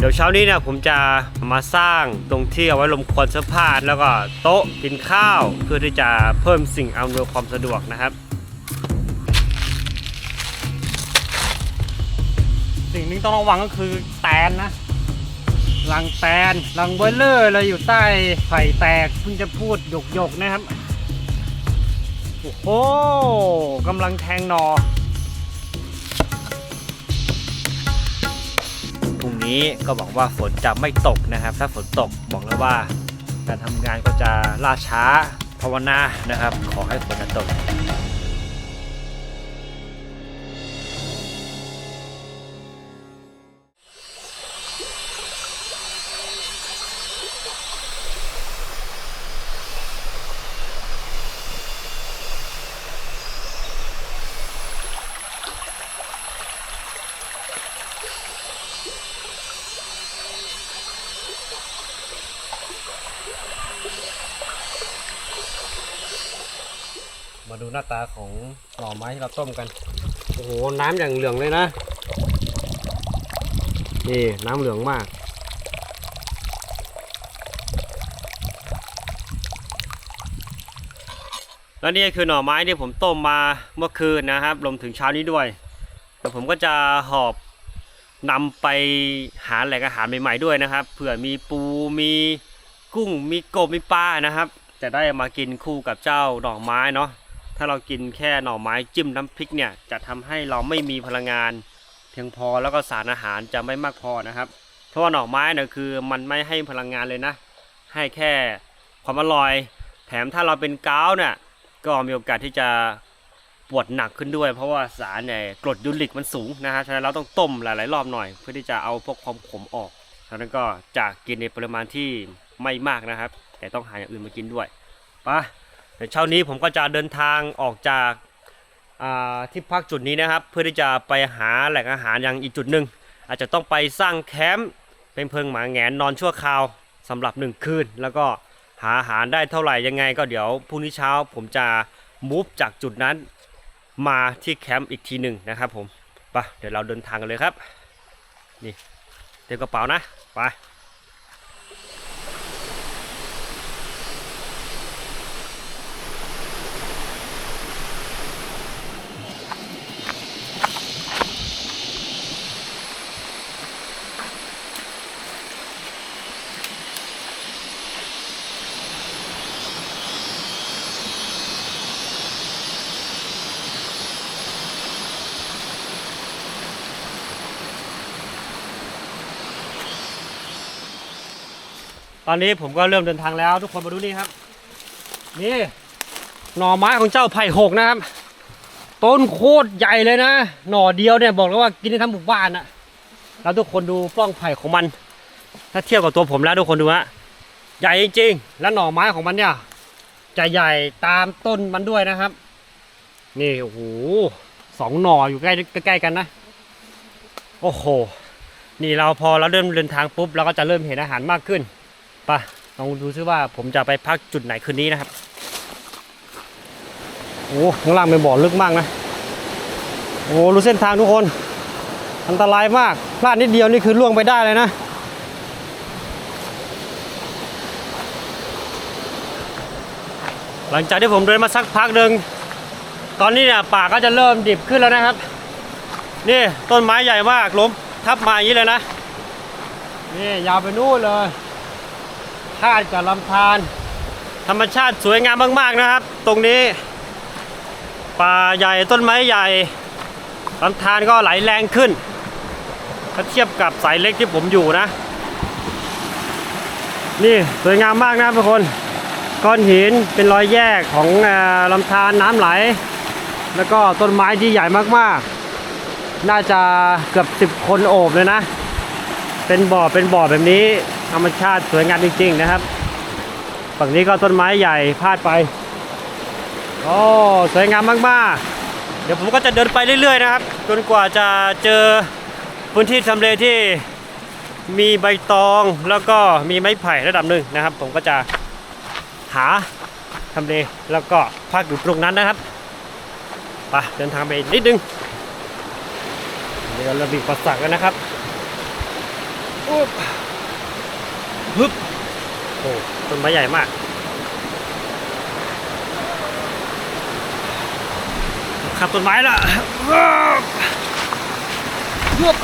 เดี๋ยวเช้านี้เนี่ยผมจะมาสร้างตรงที่เอาไว้ลมควันเสื้อผ้าแล้วก็โต๊ะกินข้าว เพื่อที่จะเพิ่มสิ่งอำนวยความสะดวกนะครับ สิ่งนี้ต้องระวังก็คือแตนนะรังแตนรังเบลเลอร์เลยอยู่ใต้ไผ่แตกเพิ่งจะพูดหยกๆนะครับ โอ้โหกำลังแทงหนอ นี้ก็บอกว่าฝนจะไม่ตกนะครับ ถ้าฝนตกบอกแล้วว่า การทำงานก็จะล่าช้าภาวนานะครับ ขอให้ฝนตก ดูหน้าตาของหน่อไม้ที่เราต้มกัน โอ้โห น้ำอย่างเหลืองเลยนะ นี่น้ำเหลืองมาก แล้วนี่คือหน่อไม้ที่ผมต้มมาเมื่อคืนนะครับรวมถึงเช้านี้ด้วยแต่ผมก็จะหอบนำไปหาแหล่งอาหารใหม่ๆด้วยนะครับ เผื่อมีปู มีกุ้ง มีกบ มีปลานะครับ จะได้มากินคู่กับเจ้าหน่อไม้เนาะ ถ้าเรากินแค่หน่อไม้จิ้มน้ำพริกเนี่ยจะทำให้เราไม่มีพลังงานเพียงพอแล้วก็สารอาหารจะไม่มากพอนะครับ เพราะว่าหน่อไม้เนี่ยคือมันไม่ให้พลังงานเลยนะ ให้แค่ความอร่อย แถมถ้าเราเป็นเกาต์เนี่ยก็มีโอกาสที่จะปวดหนักขึ้นด้วย เพราะว่าสารเนี่ยกรดยูริกมันสูงนะฮะฉะนั้นเราต้องต้มหลาย ๆ รอบหน่อย เพื่อที่จะเอาพวกความขมออกฉะนั้นก็จะกินในปริมาณที่ไม่มากนะครับ แต่ต้องหาอย่างอื่นมากินด้วยไปะ เดี๋ยวเช้านี้ผมก็จะเดินทางออกจากาที่พักจุดนี้นะครับ เพื่อที่จะไปหาแหล่งอาหารอย่างอีกจุดหนึ่งอาจจะต้องไปสร้างแคมป์เป็นเพิงหมาแงนนอนชั่วคราวสำหรับหนึ่งคืน แล้วก็หาอาหารได้เท่าไหร่ยังไง ก็เดี๋ยวพรุ่งนี้เช้าผมจะมูฟจากจุดนั้นมาที่แคมป์อีกทีหนึ่งนะครับผมไปเดี๋ยวเราเดินทางกันเลยครับนี่เตรียมกระเป๋านะไป อนนี้ผมก็เริ่มเดินทางแล้ว ทุกคนมาดูนี่ครับ นี่หน่อไม้ของเจ้าไผ่หกนะครับ ต้นโคตรใหญ่เลยนะ หน่อเดียวเนี่ยบอกเลยว่ากินได้ทั้งหมู่บ้านอะแล้วทุกคนดูปล้องไผ่ของมัน ถ้าเทียบกับตัวผมแล้วทุกคนดูฮะใหญ่จริงๆ แล้วหน่อไม้ของมันเนี่ยจะใหญ่ตามต้นมันด้วยนะครับ นี่โอ้โหสองหน่ออยู่ใกล้ใกล้กันนะ โอ้โห นี่เราพอเราเริ่มเดินทางปุ๊บเราก็จะเริ่มเห็นอาหารมากขึ้น ไปลองดูซิว่าผมจะไปพักจุดไหนคืนนี้นะครับโอ้ข้างล่างเป็นบ่อลึกมากนะโอ้รู้เส้นทางทุกคน อันตรายมากพลาดนิดเดียวนี่คือล่วงไปได้เลยนะหลังจากที่ผมเดินมาสักพักหนึ่งตอนนี้เนี่ยป่าก็จะเริ่มดิบขึ้นแล้วนะครับ นี่ต้นไม้ใหญ่มากล้มทับมาอย่างนี้เลยนะ นี่ยาวไปนู่นเลย ธาตุกับลำธารธรรมชาติสวยงามมากๆนะครับ ตรงนี้ ป่าใหญ่ต้นไม้ใหญ่ลำธารก็ไหลแรงขึ้น ถ้าเทียบกับสายเล็กที่ผมอยู่นะ นี่สวยงามมากนะทุกคน ก้อนหินเป็นรอยแยกของลำธารน้ำไหล แล้วก็ต้นไม้ที่ใหญ่มากๆ น่าจะเกือบสิบคนโอบเลยนะ เป็นบ่อเป็นบ่อแบบนี้ ธรรมชาติสวยงามจริง ๆ นะครับฝั่งนี้ก็ต้นไม้ใหญ่พาดไปโอ้สวยงามมากๆ เดี๋ยวผมก็จะเดินไปเรื่อย ๆ นะครับจนกว่าจะเจอพื้นที่ทำเลที่มีใบตองแล้วก็มีไม้ไผ่ระดับหนึ่งนะครับ ผมก็จะหาทำเลแล้วก็พักอยู่ตรงนั้นนะครับไปเดินทางไปนิดนึงนี่ก็เริ่มมีอุปสรรคแล้วนะครับอุ๊บ ฮึบโอ้ต้นไม้ใหญ่มาก ขับต้นไม้ละฮึบ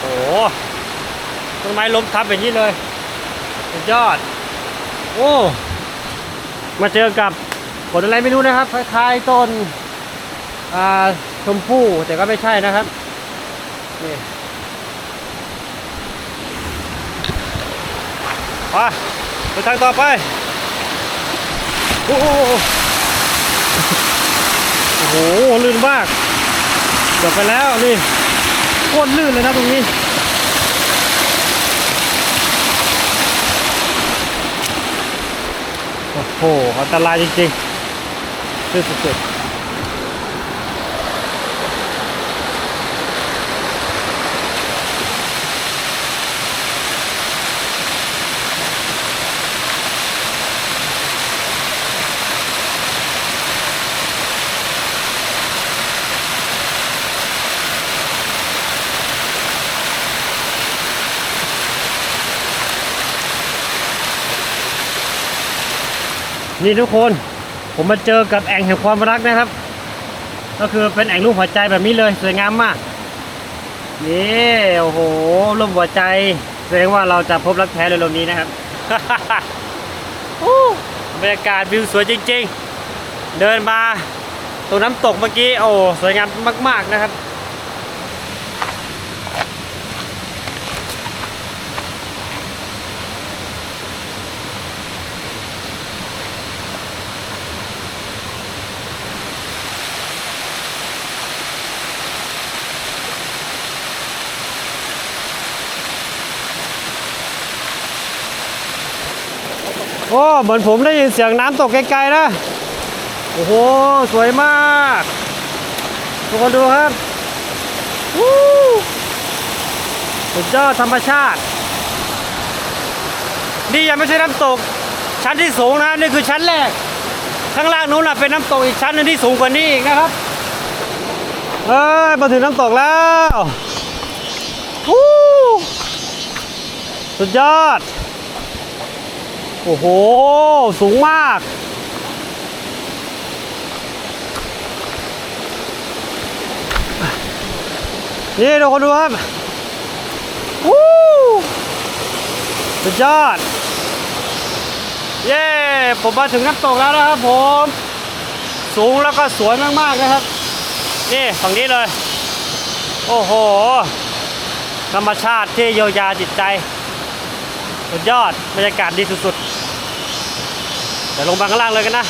โอ้ต้นไม้ล้มทับแบบนี้เลยสุดยอด โอ้มาเจอกับผลอะไรไม่รู้นะครับคล้ายๆต้นอ่า ชมพู่แต่ก็ไม่ใช่นะครับนี่ไปไปทางต่อไปโอ้โหโอ้โหลื่นมากเกือบไปแล้วนี่โคตรลื่นเลยนะตรงนี้โอ้โหอันตรายจริงๆลื่นสุดๆ นี่ทุกคนผมมาเจอกับแอ่งแห่งความรักนะครับ ก็คือเป็นแอ่งรูปหัวใจแบบนี้เลยสวยงามมากนี่โอ้โหรูปหัวใจแสดงว่าเราจะพบรักแท้เร็วๆนี้นะครับบรรยากาศวิวสวยจริง ๆ เดินมาตรงน้ำตกเมื่อกี้โอ้สวยงามมาก ๆนะครับ อ้ เหมือนผมได้ยินเสียงน้ำตกไกลๆนะ โอ้โห สวยมากทุกคนดูครับวู้สุดยอดธรรมชาติ นี่ยังไม่ใช่น้ำตก ชั้นที่สูงนะ นี่คือชั้นแรก ข้างล่างนู้นนะเป็นน้ำตกอีกชั้นนึงที่สูงกว่านี้อีกนะครับ เอ้ย มาถึงน้ำตกแล้ววู้สุดยอด โอ้โห สูงมาก นี่ทุกคนดูครับวู้สุดยอด เย้ ผมมาถึงน้ำตกแล้วนะครับผม สูงแล้วก็สวยมากๆนะครับ นี่ฝั่งนี้เลย โอ้โห ธรรมชาติที่เยียวยาจิตใจ สุดยอดบรรยากาศดีสุดๆ เดี๋ยวลงไปข้างล่างเลยกันนะ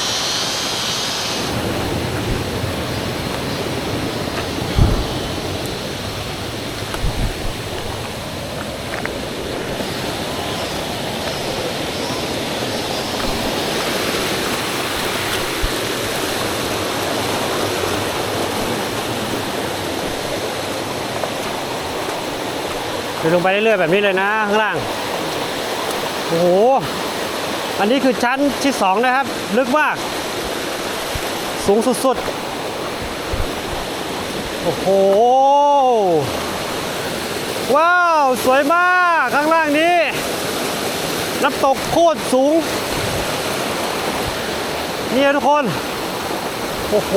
ลงไปเรื่อยๆแบบนี้เลยนะข้างล่าง อ้โห อันนี้คือชั้นที่สองนะครับ ลึกมาก สูงสุดๆ โอ้โห ว้าว สวยมากข้างล่างนี้น้ำตกโคตรสูง นี่ทุกคน โอ้โห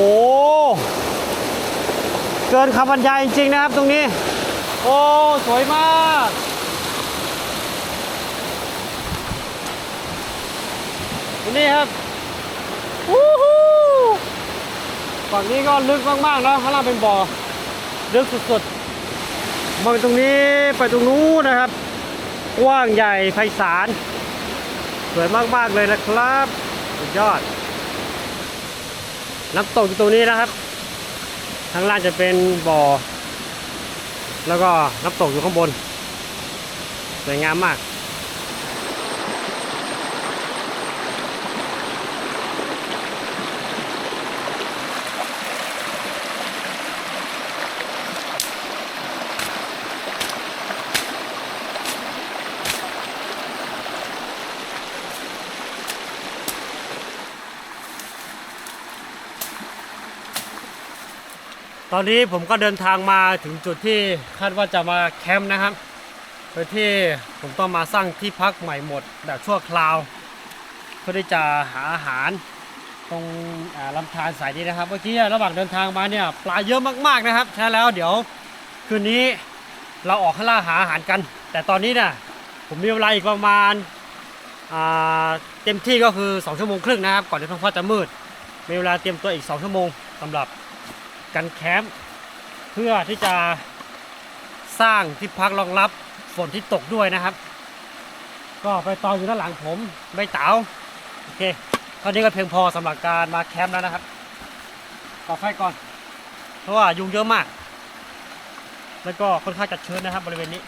เกินคำบรรยายจริงๆนะครับตรงนี้ โอ้ สวยมาก นี่ครับวู้ฮู้ฝั่งนี้ก็ลึกมากๆนะข้างล่างเป็นบ่อลึกสุดๆมองตรงนี้ไปตรงนู้นนะครับ กว้างใหญ่ไพศาลสวยมากๆเลยนะครับสุดยอด น้ำตกตรงนี้นะครับข้างล่างจะเป็นบ่อ แล้วก็น้ำตกอยู่ข้างบนสวยงามมาก อนนี้ผมก็เดินทางมาถึงจุดที่คาดว่าจะมาแคมป์นะครับโดยที่ผมต้องมาสร้างที่พักใหม่หมดแบบชั่วคราว เพื่อที่จะหาอาหาร ตรงอ่าลำธารสายนี้นะครับ เมื่อกี้ระหว่างเดินทางมาเนี่ยปลาเยอะมากๆนะครับ ใช่แล้วเดี๋ยวคืนนี้เราออกข้าล่าหาอาหารกัน แต่ตอนนี้เนี่ยผมมีเวลาอีกประมาณาเต็มที่ก็คือ 2 ชั่วโมงครึ่งนะครับ ก่อนที่ท้องฟ้าจะมืด มีเวลาเตรียมตัวอีก 2 ชั่วโมงสำหรับ กันแคมป์เพื่อที่จะสร้างที่พักรองรับฝนที่ตกด้วยนะครับ ก็ไปตออยู่ด้านหลังผมใบเต๋าโอเคเท่านี้ก็เพียงพอสำหรับการมาแคมป์แล้วนะครับก่อไฟก่อน เพราะว่ายุงเยอะมาก แล้วก็ค่อนข้างจะชื้นนะครับบริเวณนี้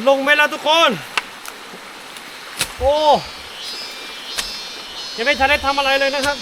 นลงไหมล่ะทุกคน โอ้ยังไม่ทันได้ทำอะไรเลยนะครับ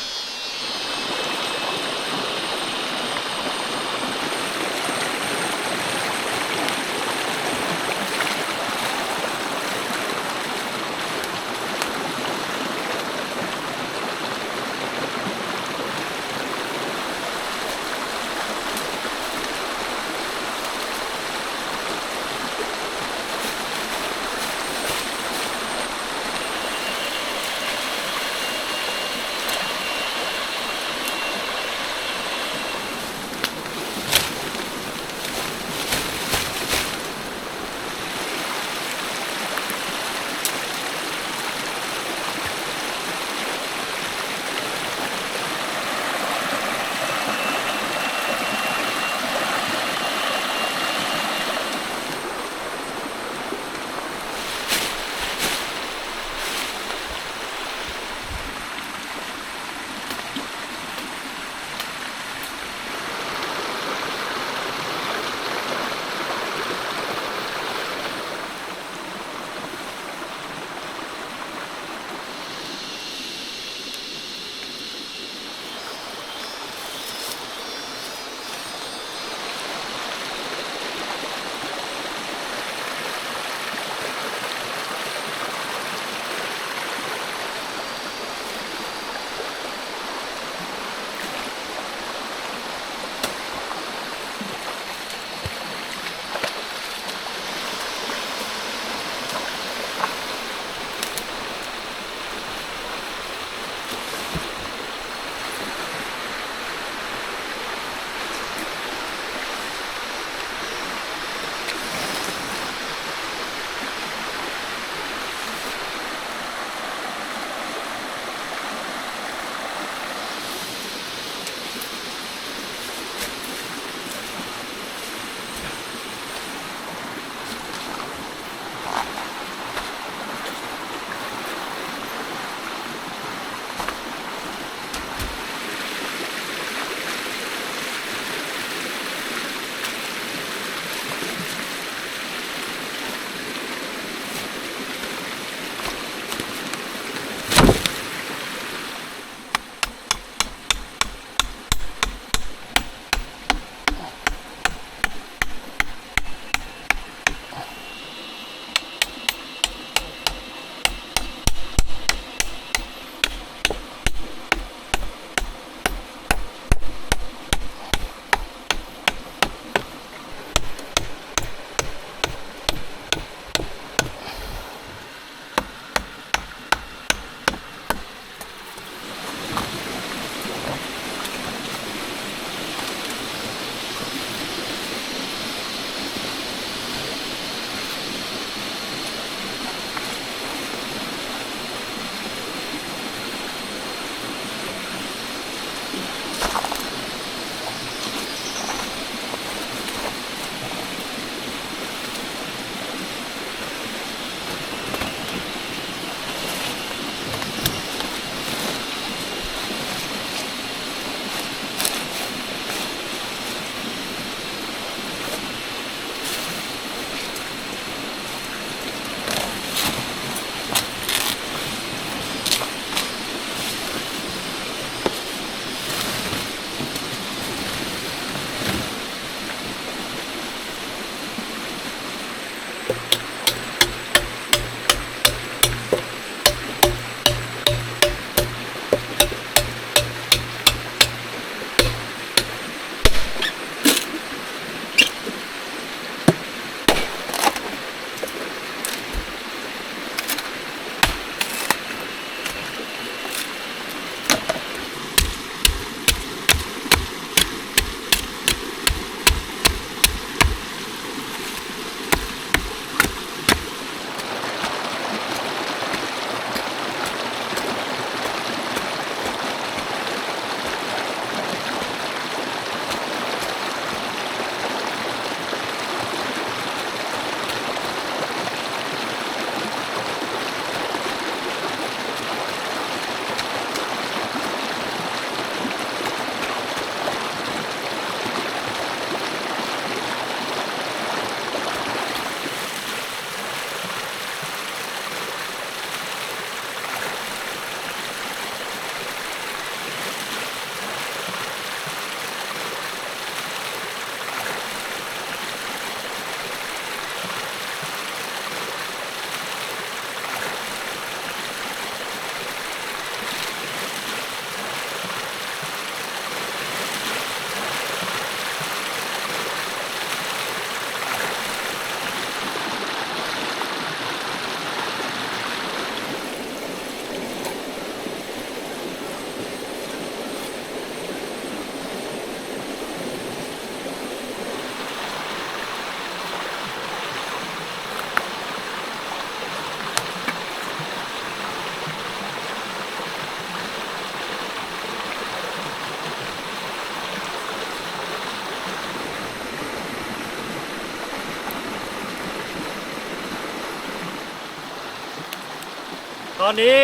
อนนี้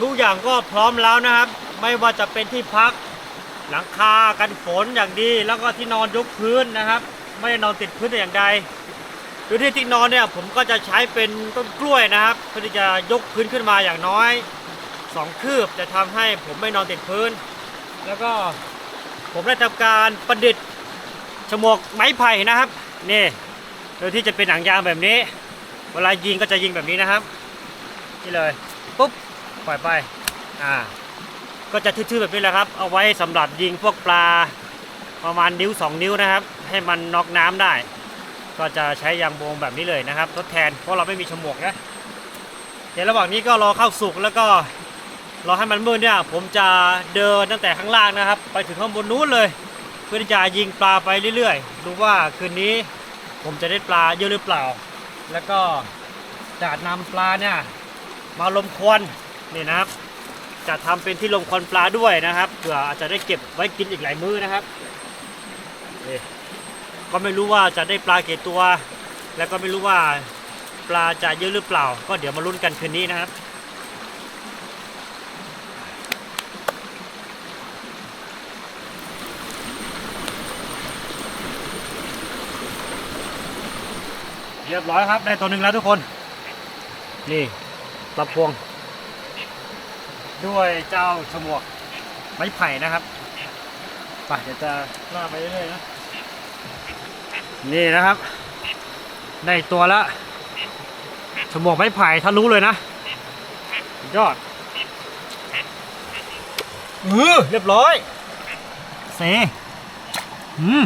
ทุกอย่างก็พร้อมแล้วนะครับ ไม่ว่าจะเป็นที่พักหลังคากันฝนอย่างดี แล้วก็ที่นอนยกพื้นนะครับ ไม่ได้นอนติดพื้นแต่อย่างใดโดยที่ที่นอนเนี่ยผมก็จะใช้เป็นต้นกล้วยนะครับเพื่อที่จะยกพื้นขึ้นมาอย่างน้อยสองคืบจะทำให้ผมไม่นอนติดพื้น แล้วก็ผมได้ทำการประดิษฐ์ฉมวกไม้ไผ่นะครับนี่โดยที่จะเป็นหนังยางแบบนี้ เวลายิงก็จะยิงแบบนี้นะครับนี่เลย ปุ๊บปล่อยไปอ่าก็จะทื่อๆแบบนี้แหละครับ เอาไว้สำหรับยิงพวกปลาประมาณนิ้ว 2 นิ้วนะครับ ให้มันน็อกน้ำได้ ก็จะใช้ยางโบงแบบนี้เลยนะครับ ทดแทนเพราะเราไม่มีฉมวกนะเดี๋ยวระหว่างนี้ก็รอเข้าสุกแล้วก็รอให้มันมืดเนี่ยผมจะเดินตั้งแต่ข้างล่างนะครับ ไปถึงข้างบนนู้นเลย เพื่อที่จะยิงปลาไปเรื่อยๆดูว่าคืนนี้ผมจะได้ปลาเยอะหรือเปล่า แล้วก็จะนำปลาเนี่ย มาลมควันนี่นะครับ จะทำเป็นที่ลมควันปลาด้วยนะครับเผื่ออาจจะได้เก็บไว้กินอีกหลายมื้อนะครับก็ไม่รู้ว่าจะได้ปลากี่ตัว แล้วก็ไม่รู้ว่าปลาจะเยอะหรือเปล่า ก็เดี๋ยวมาลุ้นกันคืนนี้นะครับเรียบร้อยครับได้ตัวหนึ่งแล้วทุกคน นี่ ปลาพวง ด้วยเจ้าฉมวกไม้ไผ่นะครับไปเดี๋ยวจะล่าไปเรื่อยๆนะนี่นะครับได้ตัวละฉมวกไม้ไผ่ทะลุเลยนะยอดเออเรียบร้อยเซอืม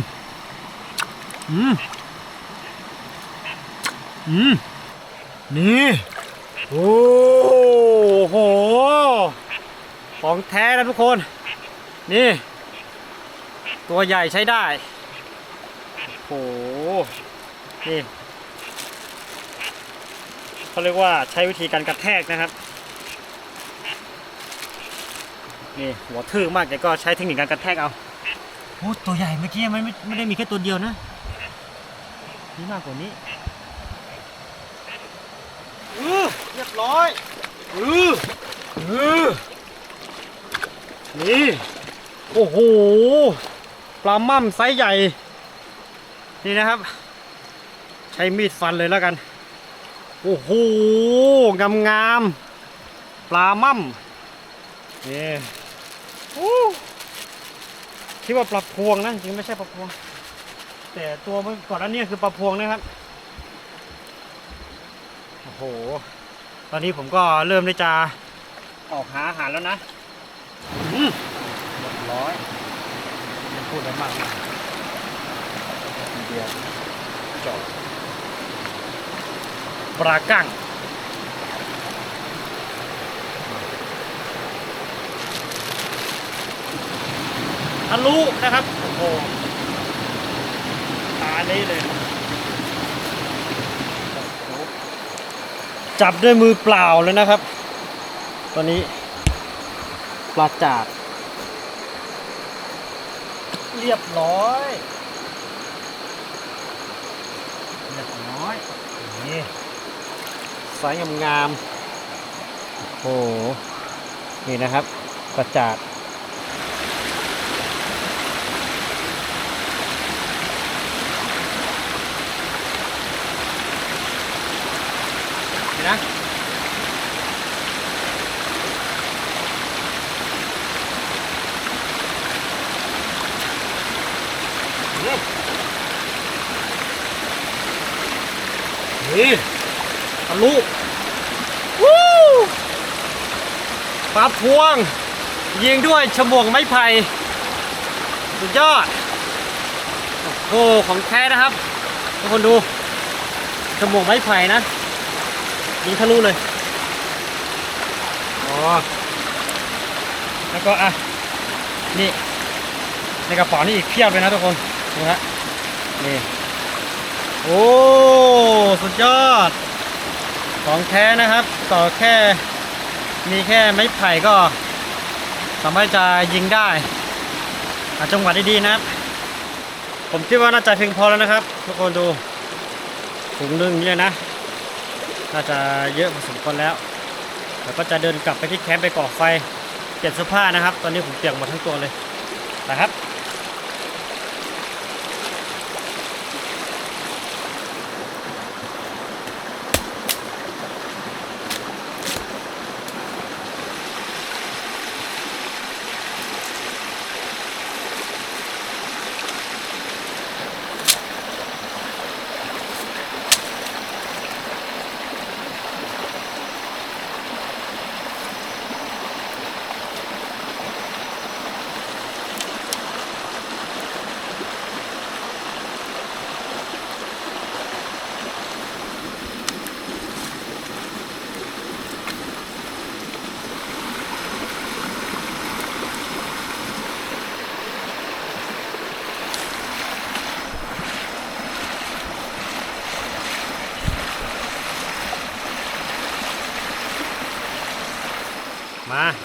อืมอืมนี่ โอ้โห ของแท้นะทุกคน นี่ ตัวใหญ่ใช้ได้ โอ้โห นี่เขาเรียกว่าใช้วิธีการกระแทกนะครับ นี่หัวทื่อมากแต่ก็ใช้เทคนิคการกระแทกเอาโอ้ตัวใหญ่เมื่อกี้มันไม่ไม่ได้มีแค่ตัวเดียวนะมีมากกว่านี้อือ รียบร้อยอืออืออนี่ โอ้โห ปลาม่ำไซส์ใหญ่ นี่นะครับ ใช้มีดฟันเลยแล้วกัน โอ้โห งามงามปลาม่ำนี่โอ้คิดว่าปลาพวงนะ จริงไม่ใช่ปลาพวง แต่ตัวก่อนอันนี้คือปลาพวงนะครับ โอ้โห ตอนนี้ผมก็เริ่มที่จะออกหาอาหารแล้วนะอืมเรียบร้อยไม่พูดอะไรมากมายเดียวจอดปลากั้งทะลุนะครับ โอ้โหตานี้เลย จับด้วยมือเปล่าเลยนะครับ ตอนนี้ปลาจาก เรียบร้อยเรียบร้อยนี่สายงามๆโอ้โหนี่นะครับปลาจา นี่นะนี่ทะลุวู้ปลาพวง ยิงด้วยฉมวกไม้ไผ่สุดยอด โอ้โหของแท้นะครับ ทุกคนดูฉมวกไม้ไผ่นะ ยิงทะลุเลย อ๋อ แล้วก็อะ นี่ ในกระเป๋านี่อีกเพียบเลยนะทุกคนดูนะนี่ โอ้ สุดยอด ของแท้นะครับ ต่อแค่ มีแค่ไม้ไผ่ก็ สามารถจะยิงได้หาจังหวะดีๆนะครับ ผมคิดว่าน่าจะเพียงพอแล้วนะครับ ทุกคนดูถุงนึงเนี่ยนะ น่าจะเยอะพอสมควรแล้วแล้วก็จะเดินกลับไปที่แคมป์ไปก่อไฟเปลี่ยนเสื้อผ้านะครับ ตอนนี้ผมเปียกหมดทั้งตัวเลยนะครับ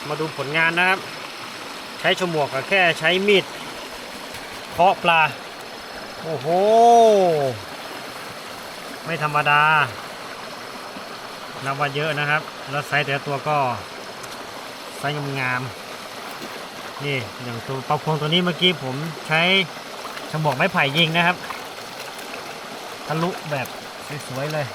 มาดูผลงานนะครับ ใช้ฉมวกกับแค่ใช้มีดเคาะปลา โอ้โห ไม่ธรรมดา นับว่าเยอะนะครับ แล้วไซส์แต่ตัวก็ไซส์งามๆนี่อย่างตัวปลาพวงตัวนี้เมื่อกี้ผมใช้ฉมวกไม้ไผ่ยิงนะครับ ทะลุแบบสวยๆเลย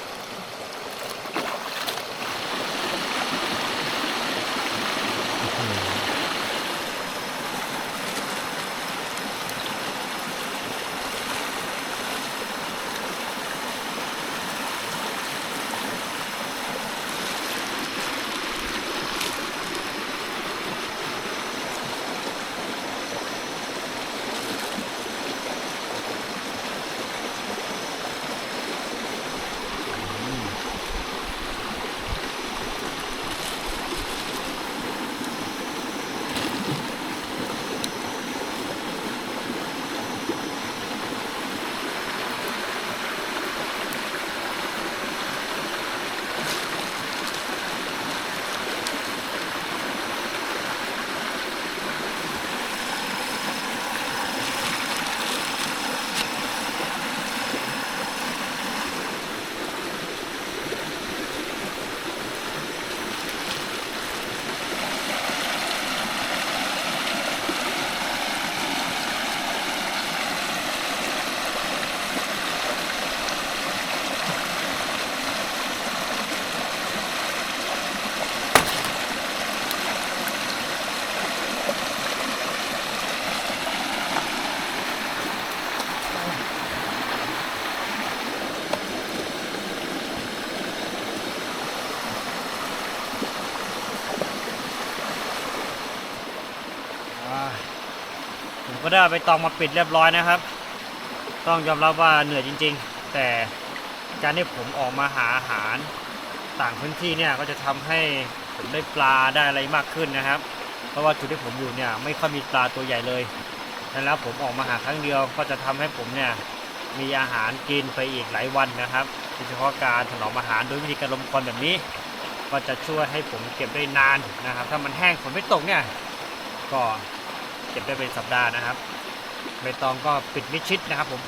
ก็ได้ไปตองมาปิดเรียบร้อยนะครับ ต้องยอมรับว่าเหนื่อยจริง ๆ แต่การที่ผมออกมาหาอาหารต่างพื้นที่เนี่ยก็จะทำให้ผมได้ปลาได้อะไรมากขึ้นนะครับ เพราะว่าจุดที่ผมอยู่เนี่ยไม่ค่อยมีปลาตัวใหญ่เลยดังนั้นผมออกมาหาครั้งเดียวก็จะทำให้ผมเนี่ยมีอาหารกินไปอีกหลายวันนะครับโดยเฉพาะการถนอมอาหารโดยวิธีการลมควันแบบนี้ ก็จะช่วยให้ผมเก็บได้นานนะครับ ถ้ามันแห้งฝนไม่ตกเนี่ยก็ เก็บได้เป็นสัปดาห์นะครับใบตองก็ปิดมิดชิดนะครับผม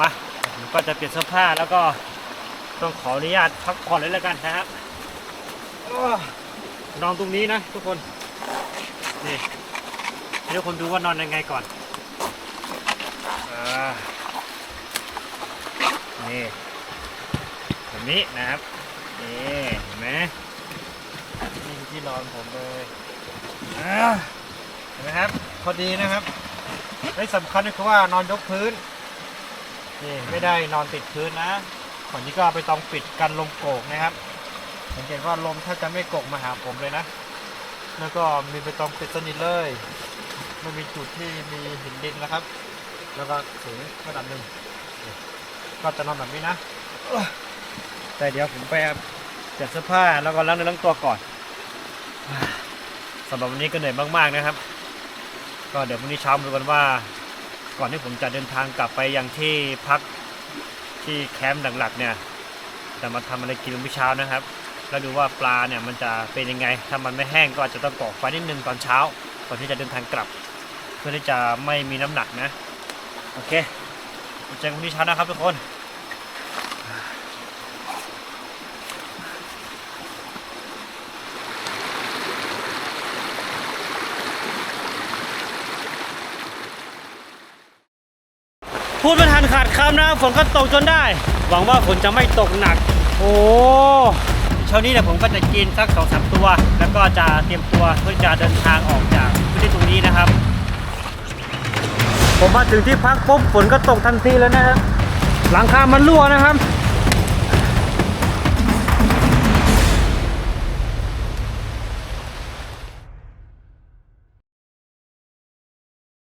มาผมก็จะเปลี่ยนเสื้อผ้าแล้วก็ต้องขออนุญาตพักผ่อนเลยแล้วกันนะครับอนอนตรงนี้นะทุกคนนี่ให้ทุกคนดูว่านอนยังไงก่อนอนี่แบบนี้นะครับนี่เห็นไหมนี่ที่นอนผมเลยอ่า นไหมครับ พอดีนะครับและสำคัญก็คือว่านอนยกพื้นนี่ไม่ได้นอนติดพื้นนะก่อนนี้ก็ไปต้องปิดกันลมโกกนะครับสังเกตว่าลมถ้าจะไม่โกกมาหาผมเลยนะ แล้วก็มีไปต้องปิดสนิทเลยไม่มีจุดที่มีหินดินนะครับ แล้วก็สูงระดับหนึ่งก็จะนอนแบบนี้นะแต่เดี๋ยวผมไปจัดเสื้อผ้าแล้วก็ล้างเนื้อล้างตัวก่อนสำหรับวันนี้ก็เหนื่อยมากๆนะครับ ก็เดี๋ยวพรุ่งนี้เช้ามาดูกันว่า ก่อนที่ผมจะเดินทางกลับไปยังที่พักที่แคมป์หลักๆเนี่ยจะมาทำอะไรกินมื้อเช้านะครับ แล้วดูว่าปลาเนี่ยมันจะเป็นยังไง ถ้ามันไม่แห้งก็อาจจะต้องก่อไฟนิดนึงตอนเช้าก่อนที่จะเดินทางกลับ เพื่อที่จะไม่มีน้ำหนักนะ โอเคเจอกันพรุ่งนี้เช้านะครับทุกคน พูดไม่ทันขาดคำนะฝนก็ตกจนได้ หวังว่าฝนจะไม่ตกหนัก โอ้เช้านี้เนี่ยผมก็จะกินสักสองสามตัว แล้วก็จะเตรียมตัวเพื่อจะเดินทางออกจากพื้นที่ตรงนี้นะครับ ผมมาถึงที่พักปุ๊บฝนก็ตกทันทีแล้วนะครับหลังคามันรั่วนะครับ